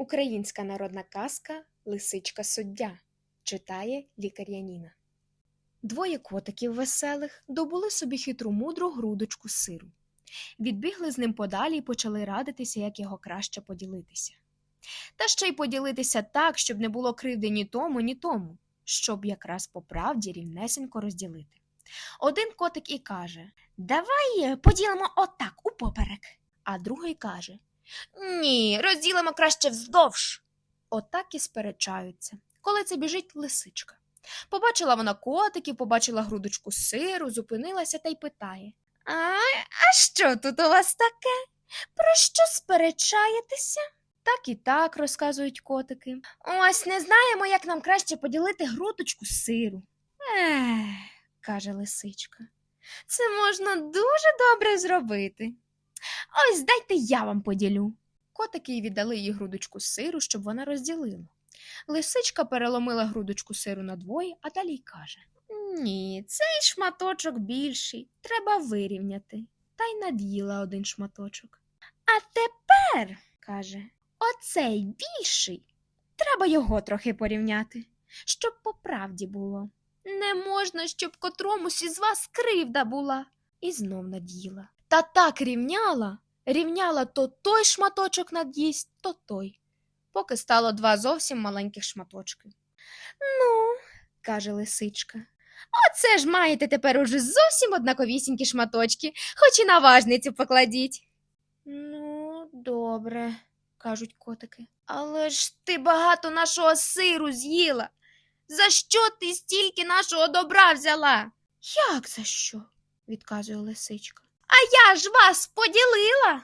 Українська народна казка Лисичка суддя читає лікар Яніна. Двоє котиків веселих добули собі хитру мудру грудочку сиру. Відбігли з ним подалі і почали радитися, як його краще поділитися. Та ще й поділитися так, щоб не було кривди ні тому, ні тому, щоб якраз по правді рівнесенько розділити. Один котик і каже Давай е, поділимо отак упоперек. А другий каже ні, розділимо краще вздовж. Отак і сперечаються, коли це біжить лисичка. Побачила вона котиків, побачила грудочку сиру, зупинилася та й питає А, а що тут у вас таке? Про що сперечаєтеся? Так і так, розказують котики. Ось не знаємо, як нам краще поділити грудочку сиру. Ех, каже лисичка. Це можна дуже добре зробити. Ось дайте я вам поділю. Котики й віддали їй грудочку сиру, щоб вона розділила. Лисичка переломила грудочку сиру надвоє, а далі й каже Ні, цей шматочок більший, треба вирівняти. Та й над'їла один шматочок. А тепер, каже, оцей більший. Треба його трохи порівняти, щоб по правді було. Не можна, щоб котромусь із вас кривда була. І знов над'їла. Та так рівняла, рівняла то той шматочок над'їсть, то той, поки стало два зовсім маленьких шматочки. Ну, каже лисичка, оце ж маєте тепер уже зовсім однаковісінькі шматочки, хоч і на важницю покладіть. Ну, добре, кажуть котики. Але ж ти багато нашого сиру з'їла. За що ти стільки нашого добра взяла? Як за що? відказує лисичка. Я ж вас поділила.